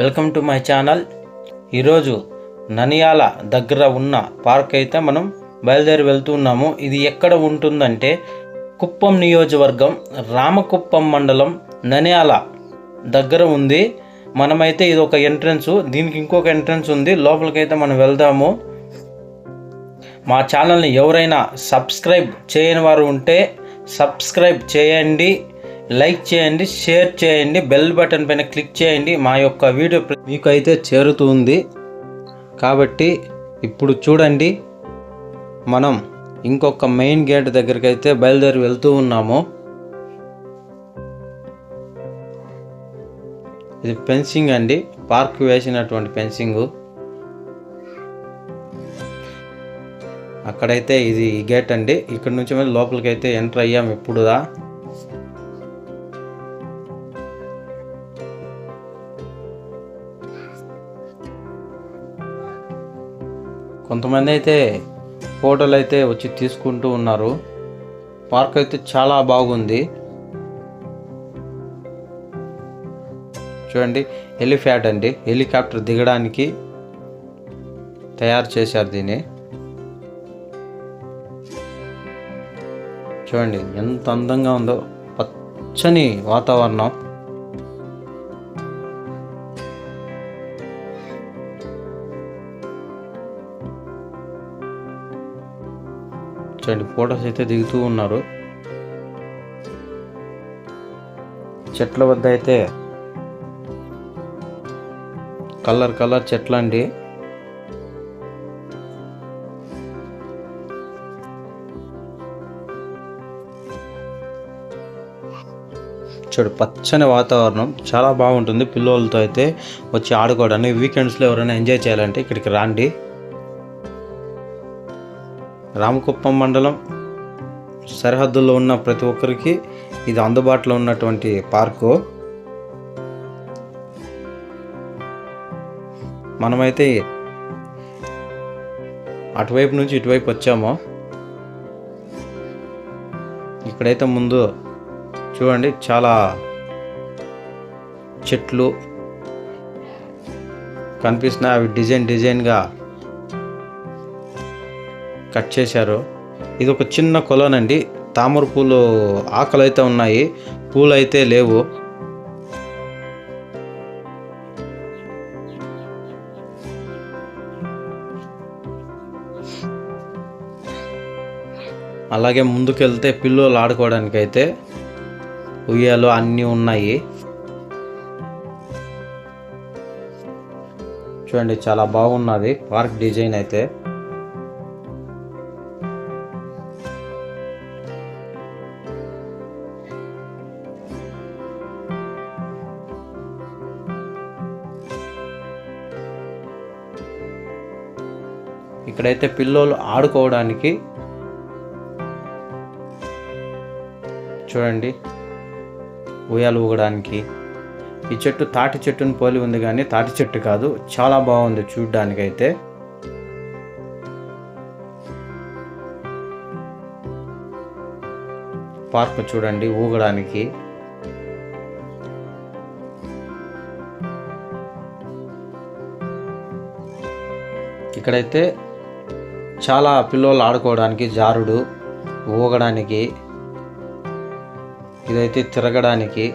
Welcome to my channel. ఈరోజు ననియాల దగ్గర ఉన్న పార్క్ అయితే మనం బయలుదేరి వెళ్తున్నాము ఇది ఎక్కడ ఉంటుందంటే కుప్పం నియోజకవర్గం రామకుప్పం మండలం ననియాల దగ్గర ఉంది. మనమైతే ఇది ఒక ఎంట్రన్స్ దీనికి ఇంకొక ఎంట్రన్స్ ఉంది. లోపలికైతే మనం వెళ్దాము. మా ఛానల్ని ఎవరైనా సబ్స్క్రైబ్ చేయని వారు ఉంటే సబ్స్క్రైబ్ చేయండి. లైక్ చేయండి షేర్ చేయండి బెల్ బటన్ పైన క్లిక్ చేయండి మా యొక్క వీడియో మీకు అయితే చేరుతుంది. కాబట్టి ఇప్పుడు చూడండి మనం ఇంకొక మెయిన్ గేట్ దగ్గరికి అయితే బయలుదేరి వెళ్తూ ఉన్నాము. ఇది ఫెన్సింగ్ అండి పార్క్ వేసినటువంటి ఫెన్సింగ్ అక్కడైతే ఇది గేట్ అండి. ఇక్కడ నుంచి మళ్ళీ లోపలికి అయితే ఎంటర్ అయ్యాము ఇప్పుడుదా. కొంతమంది అయితే ఫోటోలు అయితే వచ్చి తీసుకుంటూ ఉన్నారు. పార్క్ అయితే చాలా బాగుంది. చూడండి హెలిఫ్యాట్ అండి. హెలికాప్టర్ దిగడానికి తయారు చేశారు దీన్ని. చూడండి ఎంత అందంగా ఉందో. పచ్చని వాతావరణం. చూడండి ఫొటోస్ అయితే దిగుతూ ఉన్నారు. చెట్ల వద్ద అయితే కలర్ కలర్ చెట్లండి చూడు పచ్చని వాతావరణం. చాలా బాగుంటుంది పిల్లలతో అయితే వచ్చి ఆడుకోవడానికి. వీకెండ్స్లో ఎవరైనా ఎంజాయ్ చేయాలంటే ఇక్కడికి రాండి. రామకుప్పం మండలం సరిహద్దుల్లో ఉన్న ప్రతి ఒక్కరికి ఇది అందుబాటులో ఉన్నటువంటి పార్కు. మనమైతే అటువైపు నుంచి ఇటువైపు వచ్చాము. ఇక్కడైతే ముందు చూడండి చాలా చెట్లు కనిపిస్తున్నాయి. అవి డిజైన్ డిజైన్గా కట్ చేశారు. ఇది ఒక చిన్న కొలనండి. తామర పూలు ఆకులు అయితే ఉన్నాయి. పూలు అయితే లేవు. అలాగే ముందుకెళ్తే పిల్లలు ఆడుకోవడానికి అయితే ఉయ్యాలు అన్నీ ఉన్నాయి. చూడండి చాలా బాగున్నది. పార్క్ డిజైన్ అయితే. ఇక్కడైతే పిల్లోలు ఆడుకోవడానికి చూడండి ఉయ్యాలు ఊగడానికి. ఈ చెట్టు తాటి చెట్టుని పోలి ఉంది కానీ తాటి చెట్టు కాదు చాలా బాగుంది చూడ్డానికైతే. పార్క్ చూడండి ఊగడానికి. ఇక్కడైతే చాలా పిల్లలు ఆడుకోవడానికి జారుడు ఊగడానికి ఇదైతే తిరగడానికి.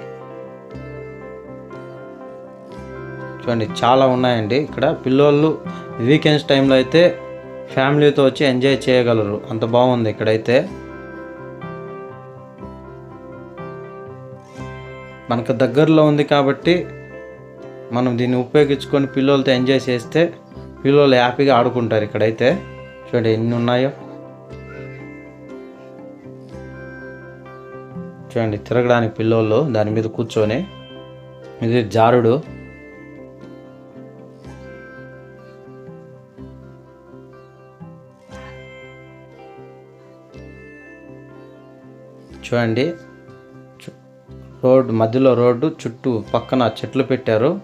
చూడండి చాలా ఉన్నాయండి ఇక్కడ. పిల్లోళ్ళు వీకెండ్స్ టైంలో అయితే ఫ్యామిలీతో వచ్చి ఎంజాయ్ చేయగలరు. అంత బాగుంది ఇక్కడైతే. మనకు దగ్గరలో ఉంది కాబట్టి మనం దీన్ని ఉపయోగించుకొని పిల్లలతో ఎంజాయ్ చేస్తే పిల్లలు హ్యాపీగా ఆడుకుంటారు ఇక్కడైతే. చూడండి ఎన్ని ఉన్నాయో. చూడండి తిరగడానికి పిల్లోళ్ళు దాని మీద కూర్చొని. ఇది జారుడు. చూడండి రోడ్ రోడ్డు మధ్యలో రోడ్డు చుట్టూ పక్కన చెట్లు పెట్టారు.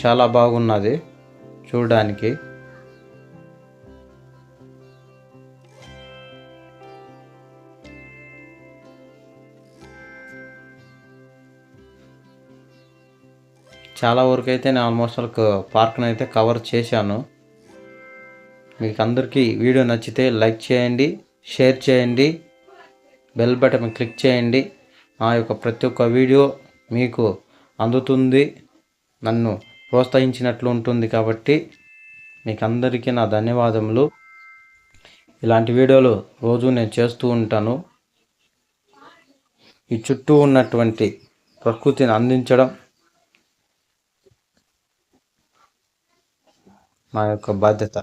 చాలా బాగున్నది చూడడానికి. చాలా వరకు అయితే నేను ఆల్మోస్ట్ పార్క్ని అయితే కవర్ చేశాను. మీకు అందరికీ వీడియో నచ్చితే లైక్ చేయండి షేర్ చేయండి బెల్ బటన్ క్లిక్ చేయండి. ఆ యొక్క ప్రతి ఒక్క వీడియో మీకు అందుతుంది నన్ను ప్రోత్సహించినట్లు ఉంటుంది కాబట్టి మీకు అందరికీ నా ధన్యవాదములు. ఇలాంటి వీడియోలు రోజు నేను చేస్తూ ఉంటాను. ఈ చుట్టూ ఉన్నటువంటి ప్రకృతిని అందించడం నా యొక్క బాధ్యత